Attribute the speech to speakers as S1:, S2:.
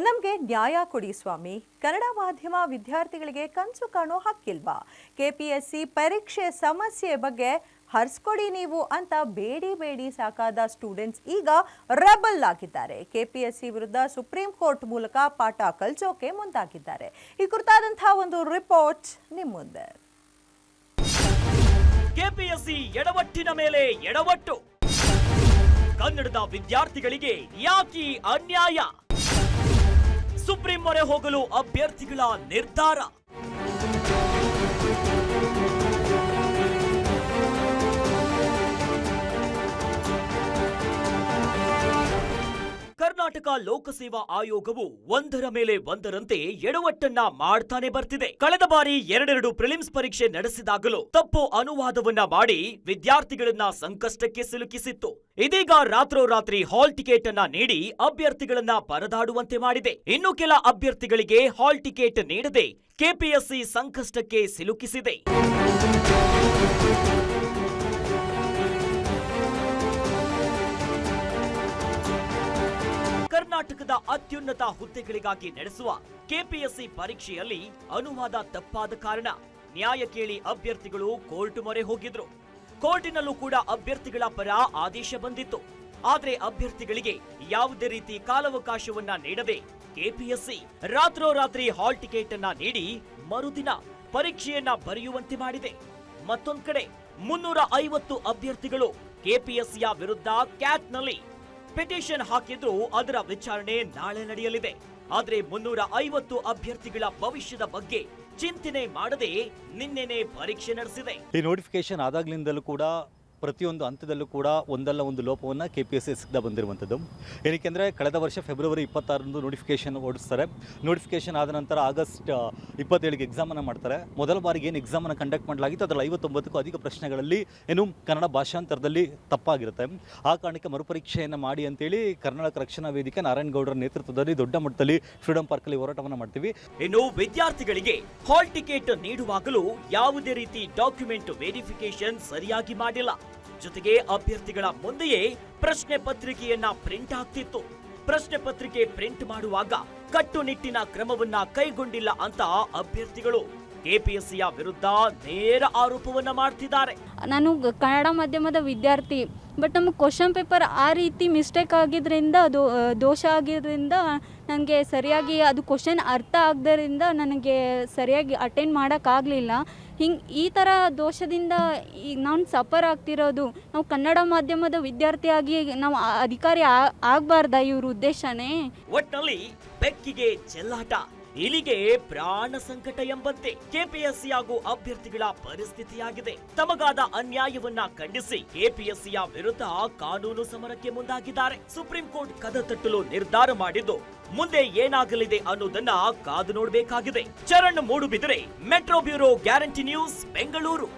S1: ನಮಗೆ ನ್ಯಾಯ ಕೊಡಿ ಸ್ವಾಮಿ. ಕನ್ನಡ ಮಾಧ್ಯಮ ವಿದ್ಯಾರ್ಥಿಗಳಿಗೆ ಕನಸು ಕಾಣೋ ಹಕ್ಕಿಲ್ವಾ? ಕೆಪಿಎಸ್ಸಿ ಪರೀಕ್ಷೆ ಸಮಸ್ಯೆ ಬಗ್ಗೆ ಹರಿಸ್ಕೊಡಿ ನೀವು ಅಂತ ಬೇಡಿ ಬೇಡಿ ಸಾಕಾದ ಸ್ಟೂಡೆಂಟ್ಸ್ ಈಗ ರಬಲ್ ಆಗಿದ್ದಾರೆ. ಸಿ ವಿರುದ್ಧ ಸುಪ್ರೀಂ ಕೋರ್ಟ್ ಮೂಲಕ ಪಾಠ ಕಲಿಸೋಕೆ ಮುಂದಾಗಿದ್ದಾರೆ. ಈ ಕುರಿತಾದಂತಹ ಒಂದು ರಿಪೋರ್ಟ್ ನಿಮ್ಮ ಮುಂದೆ.
S2: ಕೆಪಿಎಸ್ಸಿ ಎಡವಟ್ಟಿನ ಮೇಲೆ ಎಡವಟ್ಟು. ಕನ್ನಡದ ವಿದ್ಯಾರ್ಥಿಗಳಿಗೆ ಯಾಕೆ ಅನ್ಯಾಯ? ಸುಪ್ರೀಂ ಮೊರೆ ಹೋಗಲು ಅಭ್ಯರ್ಥಿಗಳ ನಿರ್ಧಾರ. ಕರ್ನಾಟಕ ಲೋಕಸೇವಾ ಆಯೋಗವು ಒಂದರ ಮೇಲೆ ಒಂದರಂತೆ ಎಡವಟ್ಟನ್ನ ಮಾಡ್ತಾನೆ ಬರ್ತಿದೆ. ಕಳೆದ ಬಾರಿ ಎರಡೆರಡು ಪ್ರಿಲಿಮ್ಸ್ ಪರೀಕ್ಷೆ ನಡೆಸಿದಾಗಲೂ ತಪ್ಪು ಅನುವಾದವನ್ನ ಮಾಡಿ ವಿದ್ಯಾರ್ಥಿಗಳನ್ನ ಸಂಕಷ್ಟಕ್ಕೆ ಸಿಲುಕಿಸಿತ್ತು. ಇದೀಗ ರಾತ್ರೋರಾತ್ರಿ ಹಾಲ್ ಟಿಕೆಟ್ ಅನ್ನ ನೀಡಿ ಅಭ್ಯರ್ಥಿಗಳನ್ನ ಪರದಾಡುವಂತೆ ಮಾಡಿದೆ. ಇನ್ನು ಕೆಲ ಅಭ್ಯರ್ಥಿಗಳಿಗೆ ಹಾಲ್ ಟಿಕೆಟ್ ನೀಡದೆ ಕೆಪಿಎಸ್ಸಿ ಸಂಕಷ್ಟಕ್ಕೆ ಸಿಲುಕಿಸಿದೆ. ಕರ್ನಾಟಕದ ಅತ್ಯುನ್ನತ ಹುದ್ದೆಗಳಿಗಾಗಿ ನಡೆಸುವ ಕೆಪಿಎಸ್ಸಿ ಪರೀಕ್ಷೆಯಲ್ಲಿ ಅನುವಾದ ತಪ್ಪಾದ ಕಾರಣ ನ್ಯಾಯ ಕೇಳಿ ಅಭ್ಯರ್ಥಿಗಳು ಕೋರ್ಟ್ ಮೊರೆ ಹೋಗಿದ್ರು. ಕೋರ್ಟಿನಲ್ಲೂ ಕೂಡ ಅಭ್ಯರ್ಥಿಗಳ ಪರ ಆದೇಶ ಬಂದಿತ್ತು. ಆದರೆ ಅಭ್ಯರ್ಥಿಗಳಿಗೆ ಯಾವುದೇ ರೀತಿ ಕಾಲಾವಕಾಶವನ್ನ ನೀಡದೆ ಕೆಪಿಎಸ್ಸಿ ರಾತ್ರೋರಾತ್ರಿ ಹಾಲ್ ಟಿಕೆಟ್ ಅನ್ನ ನೀಡಿ ಮರುದಿನ ಪರೀಕ್ಷೆಯನ್ನ ಬರೆಯುವಂತೆ ಮಾಡಿದೆ. ಮತ್ತೊಂದು ಕಡೆ ಮುನ್ನೂರ ಐವತ್ತು ಅಭ್ಯರ್ಥಿಗಳು ಕೆಪಿಎಸ್ಸಿಯ ವಿರುದ್ಧ ಕ್ಯಾಟ್ನಲ್ಲಿ ಪಿಟಿಷನ್ ಹಾಕಿದ್ರು ಅದರ ವಿಚಾರಣೆ ನಾಳೆ ನಡೆಯಲಿದೆ. ಆದರೆ ಮುನ್ನೂರ ಐವತ್ತು ಅಭ್ಯರ್ಥಿಗಳ ಭವಿಷ್ಯದ ಬಗ್ಗೆ ಚಿಂತನೆ ಮಾಡದೆ ನಿನ್ನೆನೆ ಪರೀಕ್ಷೆ ನಡೆಸಿದೆ.
S3: ಈ ನೋಟಿಫಿಕೇಶನ್ ಆದಾಗ್ಲಿಂದಲೂ ಕೂಡ ಪ್ರತಿಯೊಂದು ಹಂತದಲ್ಲೂ ಕೂಡ ಒಂದಲ್ಲ ಒಂದು ಲೋಪವನ್ನು ಕೆ ಪಿ ಎಸ್ ಸಿ ಸಿಗ್ತಾ ಬಂದಿರುವಂಥದ್ದು. ಏನಕ್ಕೆಂದರೆ ಕಳೆದ ವರ್ಷ ಫೆಬ್ರವರಿ ಇಪ್ಪತ್ತಾರರಂದು ನೋಟಿಫಿಕೇಷನ್ ಓಡಿಸ್ತಾರೆ ನೋಟಿಫಿಕೇಷನ್ ಆದ ನಂತರ ಆಗಸ್ಟ್ ಇಪ್ಪತ್ತೇಳಿಗೆ ಎಕ್ಸಾಮನ್ನು ಮಾಡ್ತಾರೆ. ಮೊದಲ ಬಾರಿಗೆ ಏನು ಎಕ್ಸಾಮನ್ನು ಕಂಡಕ್ಟ್ ಮಾಡಲಾಗಿತ್ತು? ಅದರಲ್ಲಿ ಐವತ್ತೊಂಬತ್ತಕ್ಕೂ ಅಧಿಕ ಪ್ರಶ್ನೆಗಳಲ್ಲಿ ಏನು ಕನ್ನಡ ಭಾಷಾಂತರದಲ್ಲಿ ತಪ್ಪಾಗಿರುತ್ತೆ. ಆ ಕಾರಣಕ್ಕೆ ಮರುಪರೀಕ್ಷೆಯನ್ನು ಮಾಡಿ ಅಂತೇಳಿ ಕರ್ನಾಟಕ ರಕ್ಷಣಾ ವೇದಿಕೆ ನಾರಾಯಣಗೌಡರ ನೇತೃತ್ವದಲ್ಲಿ ದೊಡ್ಡ ಮಟ್ಟದಲ್ಲಿ ಫ್ರೀಡಂ ಪಾರ್ಕಲ್ಲಿ ಹೋರಾಟವನ್ನು ಮಾಡ್ತೀವಿ.
S2: ಇನ್ನು ವಿದ್ಯಾರ್ಥಿಗಳಿಗೆ ಹಾಲ್ ಟಿಕೆಟ್ ನೀಡುವಾಗಲೂ ಯಾವುದೇ ರೀತಿ ಡಾಕ್ಯುಮೆಂಟ್ ವೆರಿಫಿಕೇಶನ್ ಸರಿಯಾಗಿ ಮಾಡಿಲ್ಲ. ಜೊತೆಗೆ ಅಭ್ಯರ್ಥಿಗಳ ಮುಂದೆಯೇ ಪ್ರಶ್ನೆ ಪತ್ರಿಕೆಯನ್ನ ಪ್ರಿಂಟ್ ಆಗ್ತಿತ್ತು. ಪ್ರಶ್ನೆ ಪತ್ರಿಕೆ ಪ್ರಿಂಟ್ ಮಾಡುವಾಗ ಕಟ್ಟುನಿಟ್ಟಿನ ಕ್ರಮವನ್ನ ಕೈಗೊಂಡಿಲ್ಲ ಅಂತ ಅಭ್ಯರ್ಥಿಗಳು ಕೆಪಿಎಸ್ಸಿಯ ವಿರುದ್ಧ ನೇರ ಆರೋಪವನ್ನ ಮಾಡ್ತಿದ್ದಾರೆ.
S4: ನಾನು ಕನ್ನಡ ಮಾಧ್ಯಮದ ವಿದ್ಯಾರ್ಥಿ, ಬಟ್ ನಮ್ಮ ಕ್ವಶನ್ ಪೇಪರ್ ಆ ರೀತಿ ಮಿಸ್ಟೇಕ್ ಆಗಿದ್ದರಿಂದ ಅದು ದೋಷ ಆಗಿದ್ದರಿಂದ ನನಗೆ ಸರಿಯಾಗಿ ಅದು ಕ್ವಶನ್ ಅರ್ಥ ಆಗದ್ದರಿಂದ ನನಗೆ ಸರಿಯಾಗಿ ಅಟೆಂಡ್ ಮಾಡೋಕ್ಕಾಗಲಿಲ್ಲ ಹಿಂಗೆ ಈ ಥರ ದೋಷದಿಂದ ಈಗ ನಾನು ಸಫರ್ ಆಗ್ತಿರೋದು, ನಾವು ಕನ್ನಡ ಮಾಧ್ಯಮದ ವಿದ್ಯಾರ್ಥಿಯಾಗಿ ನಾವು ಅಧಿಕಾರಿ ಆಗಬಾರ್ದ ಇವ್ರ ಉದ್ದೇಶನೇ?
S2: ಒಟ್ಟಿನಲ್ಲಿ ಬೆಕ್ಕಿಗೆ ಚೆಲ್ಲಾಟ. ಇಲಿಗೆ ಪ್ರಾಣ ಸಂಕಟ ಎಂಬಂತೆ ಕೆಪಿಎಸ್ಸಿ ಹಾಗೂ ಅಭ್ಯರ್ಥಿಗಳ ಪರಿಸ್ಥಿತಿಯಾಗಿದೆ. ತಮಗಾದ ಅನ್ಯಾಯವನ್ನ ಖಂಡಿಸಿ ಕೆಪಿಎಸ್ಸಿಯ ವಿರುದ್ಧ ಕಾನೂನು ಸಮರಕ್ಕೆ ಮುಂದಾಗಿದ್ದಾರೆ. ಸುಪ್ರೀಂ ಕೋರ್ಟ್ ಕದ ತಟ್ಟಲು ನಿರ್ಧಾರ ಮಾಡಿದ್ದು, ಮುಂದೆ ಏನಾಗಲಿದೆ ಅನ್ನೋದನ್ನ ಕಾದು ನೋಡಬೇಕಾಗಿದೆ. Charan Moodbidri, metro bureau guarantee news, Bengaluru.